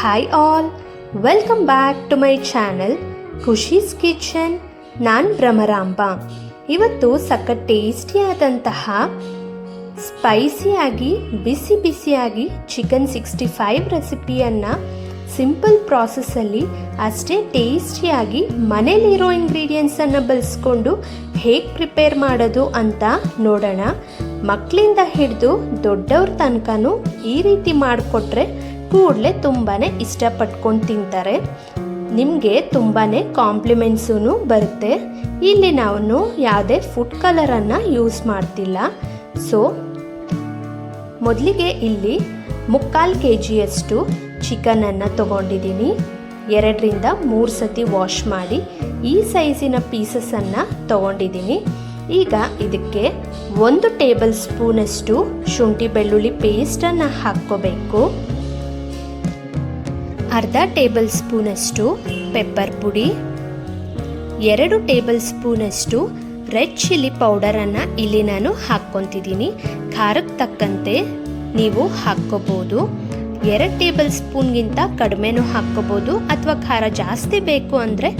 Hi all welcome back to my channel Khushi's kitchen ನಾನು ಭ್ರಮರಾಂಬ. ಇವತ್ತು ಸಖತ್ ಟೇಸ್ಟಿಯಾದಂತಹ ಸ್ಪೈಸಿಯಾಗಿ ಬಿಸಿ ಬಿಸಿಯಾಗಿ ಚಿಕನ್ ಸಿಕ್ಸ್ಟಿ ಫೈವ್ ರೆಸಿಪಿಯನ್ನು ಸಿಂಪಲ್ ಪ್ರಾಸೆಸ್ಸಲ್ಲಿ ಅಷ್ಟೇ ಟೇಸ್ಟಿಯಾಗಿ ಮನೇಲಿರೋ ಇಂಗ್ರೀಡಿಯೆಂಟ್ಸನ್ನು ಬಳಸ್ಕೊಂಡು ಹೇಗೆ ಪ್ರಿಪೇರ್ ಮಾಡೋದು ಅಂತ ನೋಡೋಣ. ಮಕ್ಕಳಿಂದ ಹಿಡಿದು ದೊಡ್ಡವ್ರ ತನಕನೂ ಈ ರೀತಿ ಮಾಡಿಕೊಟ್ರೆ ಕೂಡಲೇ ತುಂಬಾ ಇಷ್ಟಪಟ್ಕೊಂಡು ತಿಂತಾರೆ. ನಿಮಗೆ ತುಂಬಾ ಕಾಂಪ್ಲಿಮೆಂಟ್ಸೂ ಬರುತ್ತೆ. ಇಲ್ಲಿ ನಾವು ಯಾವುದೇ ಫುಡ್ ಕಲರನ್ನು ಯೂಸ್ ಮಾಡ್ತಿಲ್ಲ. ಸೊ, ಮೊದಲಿಗೆ ಇಲ್ಲಿ ಮುಕ್ಕಾಲು ಕೆ ಜಿಯಷ್ಟು ಚಿಕನನ್ನು ತೊಗೊಂಡಿದ್ದೀನಿ ಎರಡರಿಂದ ಮೂರು ಸತಿ ವಾಶ್ ಮಾಡಿ ಈ ಸೈಜಿನ ಪೀಸಸನ್ನು ತೊಗೊಂಡಿದ್ದೀನಿ ಈಗ ಇದಕ್ಕೆ ಒಂದು ಟೇಬಲ್ ಸ್ಪೂನಷ್ಟು ಶುಂಠಿ ಬೆಳ್ಳುಳ್ಳಿ ಪೇಸ್ಟನ್ನು ಹಾಕ್ಕೋಬೇಕು. ಅರ್ಧ ಟೇಬಲ್ ಸ್ಪೂನಷ್ಟು ಪೆಪ್ಪರ್ ಪುಡಿ, ಎರಡು ಟೇಬಲ್ ಸ್ಪೂನಷ್ಟು ರೆಡ್ ಚಿಲ್ಲಿ ಪೌಡರನ್ನು ಇಲ್ಲಿ ನಾನು ಹಾಕ್ಕೊತಿದ್ದೀನಿ. ಖಾರಕ್ಕೆ ತಕ್ಕಂತೆ ನೀವು ಹಾಕ್ಕೋಬೋದು. ಎರಡು ಟೇಬಲ್ ಸ್ಪೂನ್ಗಿಂತ ಕಡಿಮೆನೂ ಹಾಕ್ಕೋಬೋದು ಅಥವಾ ಖಾರ ಜಾಸ್ತಿ ಬೇಕು ಅಂದರೆ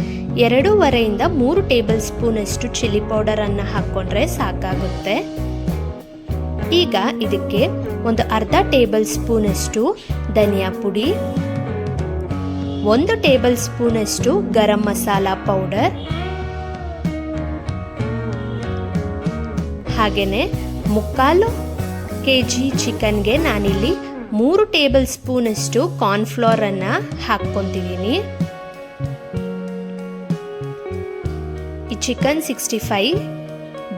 ಎರಡೂವರೆಯಿಂದ ಮೂರು ಟೇಬಲ್ ಸ್ಪೂನಷ್ಟು ಚಿಲ್ಲಿ ಪೌಡರನ್ನು ಹಾಕ್ಕೊಂಡ್ರೆ ಸಾಕಾಗುತ್ತೆ. ಈಗ ಇದಕ್ಕೆ ಒಂದು ಅರ್ಧ ಟೇಬಲ್ ಸ್ಪೂನಷ್ಟು ಧನಿಯಾ ಪುಡಿ ಒಂದು ಟೇಬಲ್ ಸ್ಪೂನಷ್ಟು ಗರಂ ಮಸಾಲ ಪೌಡರ್ ಹಾಗೆಯೇ ಮುಕ್ಕಾಲು ಕೆ ಜಿ ಚಿಕನ್ಗೆ ನಾನಿಲ್ಲಿ ಮೂರು ಟೇಬಲ್ ಸ್ಪೂನಷ್ಟು ಕಾರ್ನ್ಫ್ಲೋರನ್ನು ಹಾಕ್ಕೊತಿದ್ದೀನಿ. ಈ ಚಿಕನ್ ಸಿಕ್ಸ್ಟಿ ಫೈವ್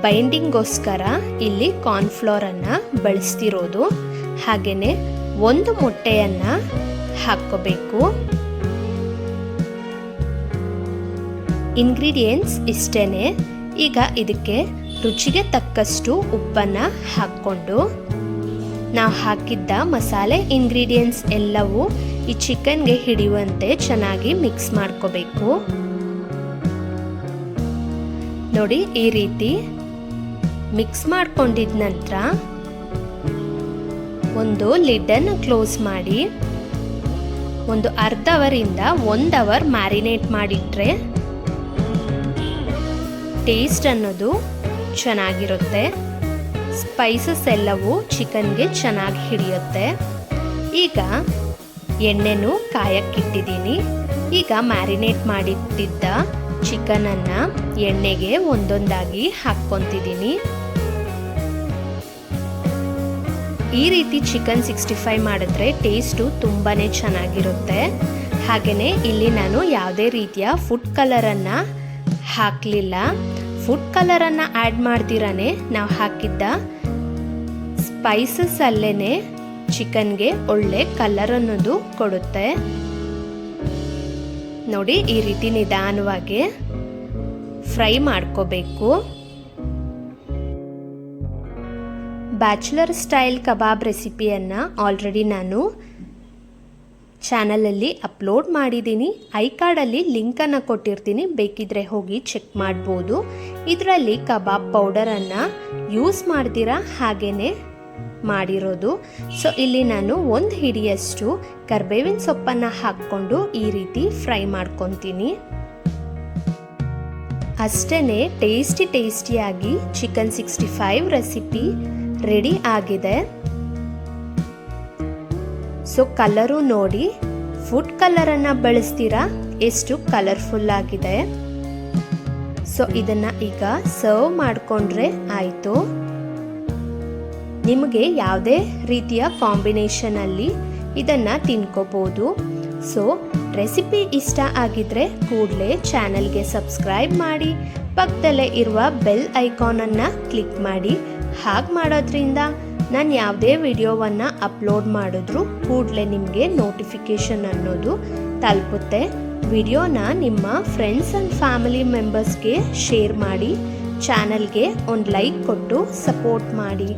ಬೈಂಡಿಂಗ್ಗೋಸ್ಕರ ಇಲ್ಲಿ ಕಾರ್ನ್ಫ್ಲೋರನ್ನು ಬಳಸ್ತಿರೋದು. ಹಾಗೆಯೇ ಒಂದು ಮೊಟ್ಟೆಯನ್ನು ಹಾಕ್ಕೋಬೇಕು. ಇಂಗ್ರೀಡಿಯೆಂಟ್ಸ್ ಇಷ್ಟೇ ಈಗ ಇದಕ್ಕೆ ರುಚಿಗೆ ತಕ್ಕಷ್ಟು ಉಪ್ಪನ್ನು ಹಾಕ್ಕೊಂಡು, ನಾವು ಹಾಕಿದ್ದ ಮಸಾಲೆ ಇಂಗ್ರೀಡಿಯೆಂಟ್ಸ್ ಎಲ್ಲವೂ ಈ ಚಿಕನ್ಗೆ ಹಿಡಿಯುವಂತೆ ಚೆನ್ನಾಗಿ ಮಿಕ್ಸ್ ಮಾಡ್ಕೋಬೇಕು. ನೋಡಿ ಈ ರೀತಿ ಮಿಕ್ಸ್ ಮಾಡ್ಕೊಂಡಿದ ನಂತರ ಒಂದು ಲಿಡ್ಡನ್ನು ಕ್ಲೋಸ್ ಮಾಡಿ, ಒಂದು ಅರ್ಧ ಅವರಿಂದ ಒಂದು ಅವರ್ ಮ್ಯಾರಿನೇಟ್ ಮಾಡಿಟ್ರೆ ಟೇಸ್ಟ್ ಅನ್ನೋದು ಚೆನ್ನಾಗಿರುತ್ತೆ. ಸ್ಪೈಸಸ್ ಎಲ್ಲವೂ ಚಿಕನ್ಗೆ ಚೆನ್ನಾಗಿ ಹಿಡಿಯುತ್ತೆ. ಈಗ ಎಣ್ಣೆನೂ ಕಾಯಕ್ಕಿಟ್ಟಿದ್ದೀನಿ. ಈಗ ಮ್ಯಾರಿನೇಟ್ ಮಾಡಿಟ್ಟಿದ್ದ ಚಿಕನನ್ನು ಎಣ್ಣೆಗೆ ಒಂದೊಂದಾಗಿ ಹಾಕ್ಕೊತಿದ್ದೀನಿ. ಈ ರೀತಿ ಚಿಕನ್ ಸಿಕ್ಸ್ಟಿ ಫೈವ್ ಮಾಡಿದ್ರೆ ಟೇಸ್ಟು ತುಂಬಾ ಚೆನ್ನಾಗಿರುತ್ತೆ. ಹಾಗೆಯೇ ಇಲ್ಲಿ ನಾನು ಯಾವುದೇ ರೀತಿಯ ಫುಡ್ ಕಲರನ್ನು ಹಾಕಲಿಲ್ಲ. ಫುಡ್ ಕಲರನ್ನು ಆ್ಯಡ್ ಮಾಡ್ದಿರಾನೆ ನಾವು ಹಾಕಿದ್ದ ಸ್ಪೈಸಸ್ ಅಲ್ಲೇ ಚಿಕನ್ಗೆ ಒಳ್ಳೆ ಕಲರ್ ಅನ್ನೋದು ಕೊಡುತ್ತೆ. ನೋಡಿ, ಈ ರೀತಿ ನಿಧಾನವಾಗಿ ಫ್ರೈ ಮಾಡ್ಕೋಬೇಕು. ಬ್ಯಾಚುಲರ್ ಸ್ಟೈಲ್ ಕಬಾಬ್ ರೆಸಿಪಿಯನ್ನು ಆಲ್ರೆಡಿ ನಾನು ಚಾನಲಲ್ಲಿ ಅಪ್ಲೋಡ್ ಮಾಡಿದ್ದೀನಿ. ಐ ಕಾರ್ಡಲ್ಲಿ ಲಿಂಕನ್ನು ಕೊಟ್ಟಿರ್ತೀನಿ. ಬೇಕಿದ್ರೆ ಹೋಗಿ ಚೆಕ್ ಮಾಡ್ಬೋದು. ಇದರಲ್ಲಿ ಕಬಾಬ್ ಪೌಡರನ್ನು ಯೂಸ್ ಮಾಡ್ತೀರಾ? ಹಾಗೇ ಮಾಡಿರೋದು. ಸೊ, ಇಲ್ಲಿ ನಾನು ಒಂದು ಹಿಡಿಯಷ್ಟು ಕರ್ಬೇವಿನ ಸೊಪ್ಪನ್ನು ಹಾಕ್ಕೊಂಡು ಈ ರೀತಿ ಫ್ರೈ ಮಾಡ್ಕೊತೀನಿ. ಅಷ್ಟೇ ಟೇಸ್ಟಿ ಟೇಸ್ಟಿಯಾಗಿ chicken sixty five recipe ready ಆಗಿದೆ. ಸೊ ಕಲರು ನೋಡಿ ಫುಡ್ ಕಲರನ್ನು ಬಳಸ್ತೀರಾ? ಎಷ್ಟು ಕಲರ್ಫುಲ್ ಆಗಿದೆ? ಸೊ ಇದನ್ನು ಈಗ ಸರ್ವ್ ಮಾಡಿಕೊಂಡ್ರೆ ಆಯಿತು. ನಿಮಗೆ ಯಾವುದೇ ರೀತಿಯ ಕಾಂಬಿನೇಷನಲ್ಲಿ ಇದನ್ನು ತಿನ್ಕೋಬೋದು. ಸೊ ರೆಸಿಪಿ ಇಷ್ಟ ಆಗಿದ್ರೆ ಕೂಡಲೇ ಚಾನಲ್ಗೆ ಸಬ್ಸ್ಕ್ರೈಬ್ ಮಾಡಿ, ಪಕ್ಕದಲ್ಲೇ ಇರುವ ಬೆಲ್ ಐಕಾನನ್ನು ಕ್ಲಿಕ್ ಮಾಡಿ. ಹಾಗೆ ಮಾಡೋದ್ರಿಂದ ನಾನು ಯಾವುದೇ ವಿಡಿಯೋವನ್ನು ಅಪ್ಲೋಡ್ ಮಾಡಿದ್ರೂ ಕೂಡಲೇ ನಿಮಗೆ ನೋಟಿಫಿಕೇಷನ್ ಅನ್ನೋದು ತಲುಪುತ್ತೆ. ವಿಡಿಯೋನ ನಿಮ್ಮ ಫ್ರೆಂಡ್ಸ್ ಆ್ಯಂಡ್ ಫ್ಯಾಮಿಲಿ ಮೆಂಬರ್ಸ್ಗೆ ಶೇರ್ ಮಾಡಿ ಚಾನಲ್ಗೆ ಒಂದು ಲೈಕ್ ಕೊಟ್ಟು ಸಪೋರ್ಟ್ ಮಾಡಿ.